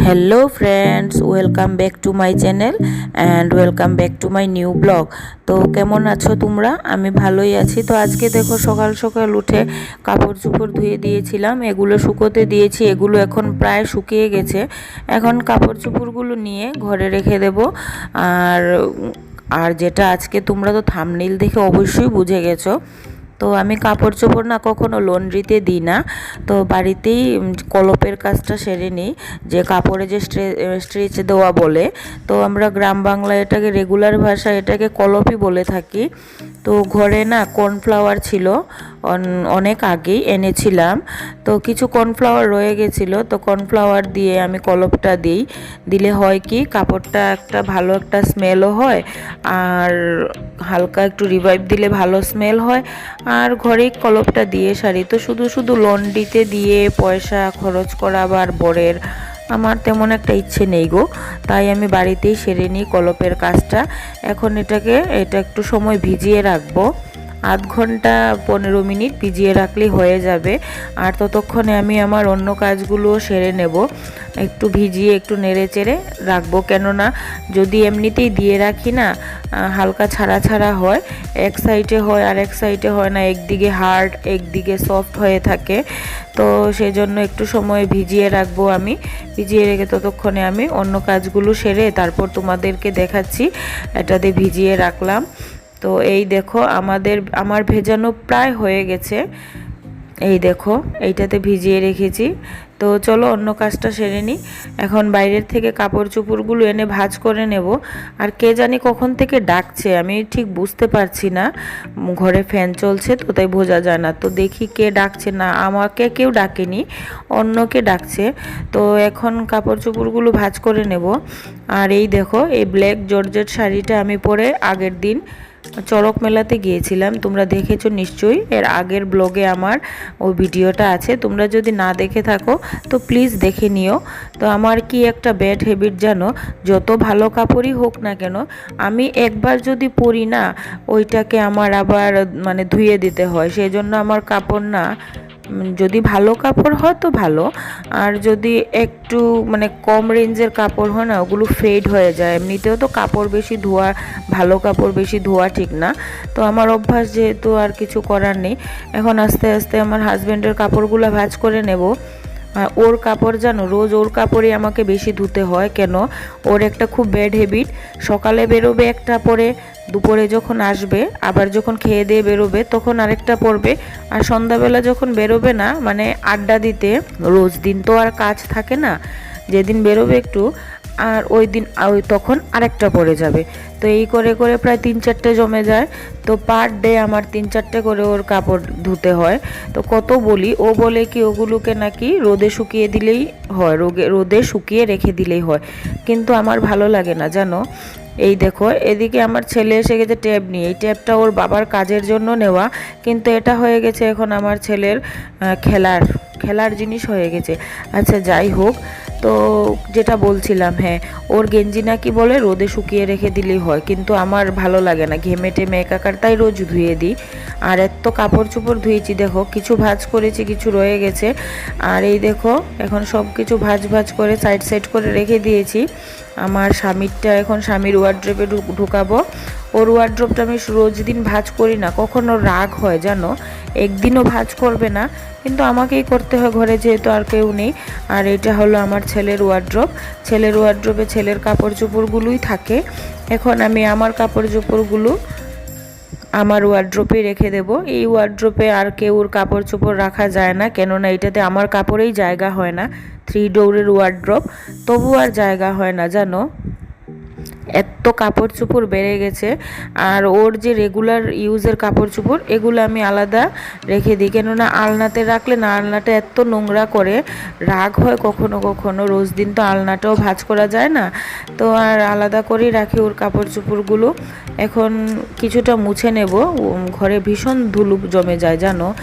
Hello friends welcome back to my channel and welcome back to my new blog তো কেমন আছো তোমরা? আমি ভালোই আছি। তো আজকে দেখো সকাল সকাল উঠে কাপড় চোপড় ধুয়ে দিয়েছিলাম, এগুলো শুকোতে দিয়েছি, এগুলো এখন প্রায় শুকিয়ে গেছে। এখন কাপড় চোপড়গুলো নিয়ে ঘরে রেখে দেব। আর আর যেটা আজকে তোমরা তো থামনিল দেখে অবশ্যই বুঝে গেছো। তো আমি কাপড় চোপড় না কখনো লন্ড্রিতে দিই না। তো বাড়িতেই কলপের কাজটা সেরে নিই, যে কাপড়ে যে স্ট্রেচ দেওয়া বলে। তো আমরা গ্রাম বাংলা এটাকে রেগুলার ভাষা এটাকে কলপই বলে থাকি। তো ঘরে না কর্নফ্লাওয়ার ছিল অনেক আগেই এনেছিলাম। তো কিছু কর্নফ্লাওয়ার রয়ে গেছিল, তো কর্নফ্লাওয়ার দিয়ে আমি কলপটা দিই। দিলে হয় কি, কাপড়টা একটা ভালো একটা স্মেলও হয়, আর হালকা একটু রিভাইভ দিলে ভালো স্মেল হয়। আর ঘরেই কলপটা দিয়ে সারি। তো শুধু শুধু লন্ড্রিতে দিয়ে পয়সা খরচ করা আবার বরের, আমার তেমন একটা ইচ্ছে নেই গো। তাই আমি বাড়িতেই সেরে নিই কলপের কাজটা। এখন এটাকে, এটা একটু সময় ভিজিয়ে রাখব। আধ ঘণ্টা পনেরো মিনিট ভিজিয়ে রাখলে হয়ে যাবে। আর ততক্ষণে আমি আমার অন্য কাজগুলোও সেরে নেব। একটু ভিজিয়ে একটু নেড়ে চেড়ে রাখব। কেননা যদি এমনিতেই দিয়ে রাখি না হালকা ছাড়া ছাড়া হয়, এক সাইডে হয় আর এক সাইডে হয় না, একদিকে হার্ড, একদিকে সফট হয়ে থাকে। তো সেই জন্য একটু সময় ভিজিয়ে রাখব আমি। ভিজিয়ে রেখে ততক্ষণে আমি অন্য কাজগুলো সেরে তারপর তোমাদেরকে দেখাচ্ছি। এটাতে ভিজিয়ে রাখলাম। তো এই দেখো, আমাদের, আমার ভেজানো প্রায় হয়ে গেছে। এই দেখো, এইটাতে ভিজিয়ে রেখেছি। তো চলো অন্য কাজটা সেরে নিই এখন বাইরের থেকে কাপড় চোপড়গুলো এনে ভাজ করে নেব। আর কে জানি কখন থেকে ডাকছে, আমি ঠিক বুঝতে পারছি না। ঘরে ফ্যান চলছে তো, তাই বোঝা যায় না। তো দেখি কে ডাকছে না, আমাকে কেউ ডাকেনি, অন্যকে ডাকছে। তো এখন কাপড় চোপড়গুলো ভাজ করে নেব। আর এই দেখো, এই ব্ল্যাক জর্জেট শাড়িটা আমি পরে আগের দিন চড়ক মেলাতে গিয়েছিলাম। তোমরা দেখেছ নিশ্চয়ই। এর আগের ব্লগে আমার ওই ভিডিওটা আছে। তোমরা যদি না দেখে থাকো, তো প্লিজ দেখে নিও। তো আমার কি একটা ব্যাড হ্যাবিট জানো? যত ভালো কাপড়ই হোক না কেন, আমি একবার যদি পরি না, ওইটাকে আমার আবার মানে ধুয়ে দিতে হয়। সেই জন্য আমার কাপড় না যদি ভালো কাপড় হয় তো ভালো। আর যদি একটু মানে কম রেঞ্জের কাপড় হয় না, ওগুলো ফেড হয়ে যায়। এমনিতেও তো কাপড় বেশি ধোয়া, ভালো কাপড় বেশি ধোয়া ঠিক না। তো আমার অভ্যাস যেহেতু আর কিছু করার নেই, এখন আস্তে আস্তে আমার হাজব্যান্ডের কাপড়গুলো ভাজ করে নেব। ওর কাপড় জানো, রোজ ওর কাপড়ে আমাকে বেশি ধুতে হয়। কেন? ওর একটা খুব ব্যাড হ্যাবিট সকালে বেরোবে একটা পরে, দুপুরে যখন আসবে, আবার যখন খেয়ে দিয়ে বেরোবে, তখন আরেকটা পরবে। আর সন্ধ্যাবেলা যখন বেরোবে না মানে আড্ডা দিতে, রোজ দিন তো আর কাজ থাকে না। যেদিন বেরোবে একটু আর ওই দিন ওই তখন আরেকটা পড়ে যাবে। তো এই করে করে প্রায় তিন চারটে জমে যায়। তো পার ডে আমার তিন চারটে করে ওর কাপড় ধুতে হয়। তো কত বলি, ও বলে কি ওগুলোকে নাকি রোদে শুকিয়ে দিলেই হয়, রোগে, রোদে শুকিয়ে রেখে দিলেই হয়। কিন্তু আমার ভালো লাগে না, জানো? এই দেখো, এদিকে আমার ছেলে এসে গেছে ট্যাব নিয়ে। এই ট্যাবটা ওর বাবার কাজের জন্য নেওয়া, কিন্তু এটা হয়ে গেছে এখন আমার ছেলের খেলার। খেলার জিনিস হয়ে গেছে। আচ্ছা যাই হোক, তো যেটা বলছিলাম হ্যাঁ ওর গেঞ্জি নাকি বলে রোদে শুকিয়ে রেখে দিলেই হয়, কিন্তু আমার ভালো লাগে না। ঘেমে টেমে একাকার, তাই রোজ ধুয়ে দিই। আর এত কাপড় চোপড় ধুয়েছি, দেখো, কিছু ভাজ করেছি, কিছু রয়ে গেছে। আর এই দেখো, এখন সব কিছু ভাজ ভাজ করে সাইড সাইড করে রেখে দিয়েছি। আমার স্বামীরটা এখন স্বামীর ওয়ার্ড্রপে ঢুকাবো। ওর ওয়ার্ড্রপটা আমি রোজ দিন ভাজ করি না, কখনো রাগ হয় জানো? একদিনও ভাজ করবে না, কিন্তু আমাকেই করতে হয় ঘরে যেহেতু আর কেউ নেই। আর এটা হলো আমার ছেলের ওয়ার্ড্রপ ছেলের ওয়ার্ড্রপে ছেলের কাপড় চোপড়গুলোই থাকে। এখন আমি আমার কাপড় চোপড়গুলো আমার ওয়ার্ড্রোপে রেখে দেব। এই ওয়ার্ড্রোপে আর কেউর কাপড় চোপড় রাখা যায় না, কেননা এটাতে আমার কাপড়েই জায়গা হয় না থ্রি ডোরের ওয়ার্ড্রপ তবু আর জায়গা হয় না, জানো? এত কাপড় চোপড় বেড়ে গেছে। আর ওর যে রেগুলার ইউজের কাপড় চোপড় এগুলো আমি আলাদা রেখে দিই। কেননা আলনাতে রাখলে না, আলনাটা এত নোংরা করে। রাগ হয় কখনো কখনো, রোজ দিন তো আলনাটাও ভাজ করা যায় না। তো আর আলাদা করেই রাখি ওর কাপড় চোপড়গুলো এখন কিছুটা মুছে নেব। ঘরে ভীষণ ধুলু জমে যায়, জানো?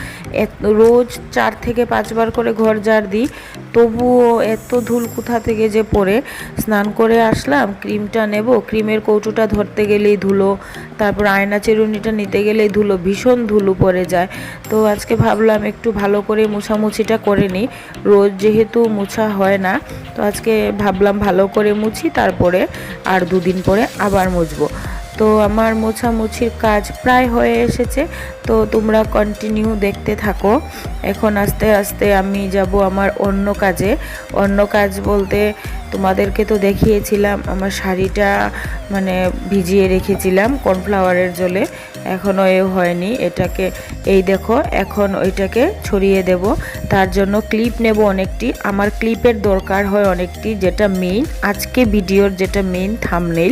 রোজ চার থেকে পাঁচবার করে ঘর ঝাড় দিই। তবুও এত ধুল কোথা থেকে যে পরে স্নান করে আসলাম, ক্রিমটা নেব ক্রিমের কৌটোটা ধরতে গেলেই ধুলো, তারপর আয়না চিরুনিটা নিতে গেলেই ধুলো, ভীষণ ধুলো পড়ে যায়। তো আজকে ভাবলাম একটু ভালো করে মুছামুছিটা করে নিই। রোজ যেহেতু মুছা হয় না, তো আজকে ভাবলাম ভালো করে মুছি, তারপরে আর দুদিন পরে আবার মুছবো। তো আমার মোছামুছির কাজ প্রায় হয়ে এসেছে, তো তোমরা কন্টিনিউ দেখতে থাকো। এখন আস্তে আস্তে আমি যাব আমার অন্য কাজে। অন্য কাজ বলতে তোমাদেরকে তো দেখিয়েছিলাম, আমার শাড়িটা মানে ভিজিয়ে রেখেছিলাম কর্নফ্লাওয়ারের জলে এখনও এ হয়নি, এটাকে, এই দেখো, এখন ওইটাকে ছড়িয়ে দেব, তার জন্য ক্লিপ নেব অনেকটি, আমার ক্লিপের দরকার হয় অনেকটি, যেটা মেইন আজকে ভিডিওর যেটা মেইন থামনেল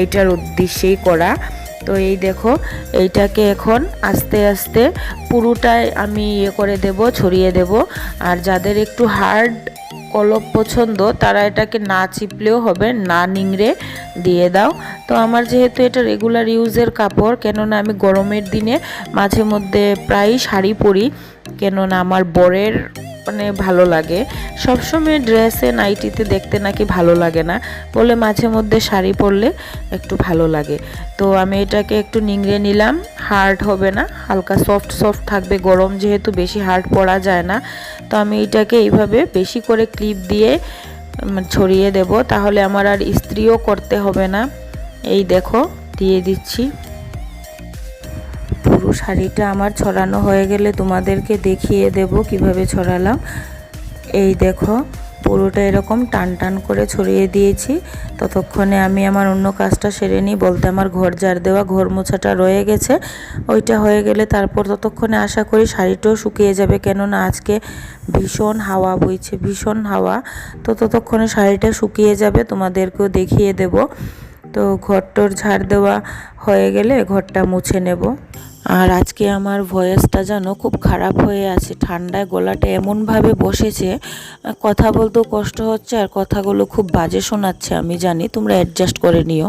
এইটার উদ্দেশ্যেই করা, তো এই দেখো, এইটাকে এখন আস্তে আস্তে পুরোটাই আমি ইয়ে করে দেব, ছড়িয়ে দেব, আর যাদের একটু হার্ড কলপ পছন্দ, তারা এটাকে না চিপলেও হবে, না নিংড়ে দিয়ে দাও। তো আমার যেহেতু এটা রেগুলার ইউজের কাপড়, কেননা আমি গরমের দিনে মাঝে মধ্যে প্রায়ই শাড়ি পরি, কেননা আমার বরের মানে ভালো লাগে। সবসময় ড্রেসে, নাইটিতে দেখতে নাকি ভালো লাগে না। বলে মাঝে মধ্যে শাড়ি পরলে একটু ভালো লাগে। তো আমি এটাকে একটু নিংড়ে নিলাম। হার্ড হবে না, হালকা সফট সফট থাকবে। গরম যেহেতু বেশি হার্ড পরা যায় না। তো আমি এটাকে এইভাবে বেশি করে ক্লিপ দিয়ে ছড়িয়ে দেব। তাহলে আমার আর ইস্ত্রিও করতে হবে না। এই দেখো, দিয়ে দিচ্ছি। পুরো শাড়িটা আমার ছড়ানো হয়ে গেলে তোমাদেরকে দেখিয়ে দেব কীভাবে ছড়ালাম। এই দেখো, পুরোটা এরকম টান টান করে ছড়িয়ে দিয়েছি। ততক্ষণে আমি আমার অন্য কাজটা সেরে নিই। বলতে আমার ঘর ঝাড় দেওয়া, ঘর মোছাটা রয়ে গেছে। ওইটা হয়ে গেলে তারপর ততক্ষণে আশা করি শাড়িটাও শুকিয়ে যাবে। কেননা আজকে ভীষণ হাওয়া বইছে, ভীষণ হাওয়া। তো ততক্ষণে শাড়িটা শুকিয়ে যাবে, তোমাদেরকেও দেখিয়ে দেব। তো ঘরটোর ঝাড় দেওয়া হয়ে গেলে ঘরটা মুছে নেব। আর আজকে আমার ভয়েসটা যেন খুব খারাপ হয়ে আছে, ঠান্ডায় গলাটা এমনভাবে বসেছে, কথা বলতেও কষ্ট হচ্ছে আর কথাগুলো খুব বাজে শোনাচ্ছে, আমি জানি, তোমরা অ্যাডজাস্ট করে নিও।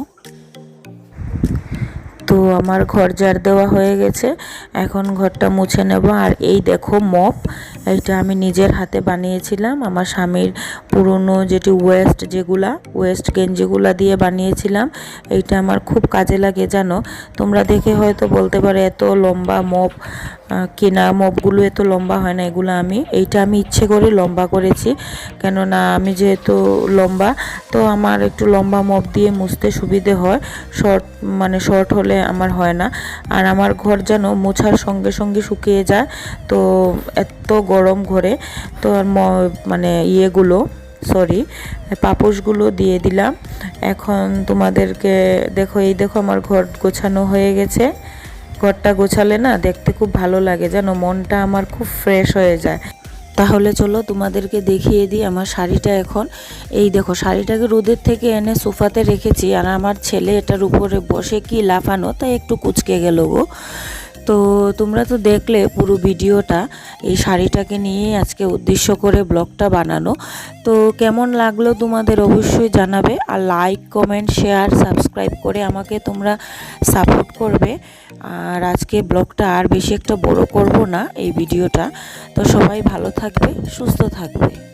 তো আমার ঘর জার দেওয়া হয়ে গেছে, এখন ঘরটা মুছে নেব, আর এই দেখো মপ এইটা আমি নিজের হাতে বানিয়েছিলাম। আমার স্বামীর পুরনো যেটি ওয়েস্ট যেগুলা ওয়েস্ট গেঞ্জিগুলা দিয়ে বানিয়েছিলাম, এইটা আমার খুব কাজে লাগে, জানো? তোমরা দেখে হয়তো বলতে পারো, এত লম্বা মপ কেনা মপগুলো এত লম্বা হয় না, এগুলো আমি, এইটা আমি ইচ্ছে করে লম্বা করেছি। কেননা আমি যেহেতু লম্বা, তো আমার একটু লম্বা মপ দিয়ে মুছতে সুবিধে হয় শর্ট মানে শর্ট হলে আমার হয় না। আর আমার ঘর যেন মোছার সঙ্গে সঙ্গে শুকিয়ে যায়, তো এত গরম ঘরে, তো মানে ইয়েগুলো সরি পাপোশগুলো দিয়ে দিলাম। এখন তোমাদেরকে, দেখো, এই দেখো আমার ঘর গোছানো হয়ে গেছে। ঘরটা গোছালে না দেখতে খুব ভালো লাগে যেন মনটা আমার খুব ফ্রেশ হয়ে যায়। তাহলে চলো তোমাদেরকে দেখিয়ে দিই আমার শাড়িটা এখন। এই দেখো, শাড়িটাকে রোদের থেকে এনে সোফাতে রেখেছি, আর আমার ছেলে এটার উপরে বসে কি লাফানো, তাই একটু কুচকে গেল গো। তো তোমরা তো দেখলে পুরো ভিডিওটা, এই শাড়িটাকে নিয়ে আজকে উদ্দেশ্য করে ব্লগটা বানানো। তো কেমন লাগল তোমাদের অবশ্যই জানাবে আর লাইক কমেন্ট শেয়ার সাবস্ক্রাইব করে আমাকে তোমরা সাপোর্ট করবে। আর আজকে ব্লগটা আর বেশি একটা বড় করব না এই ভিডিওটা। তো সবাই ভালো থাকবে, সুস্থ থাকবে।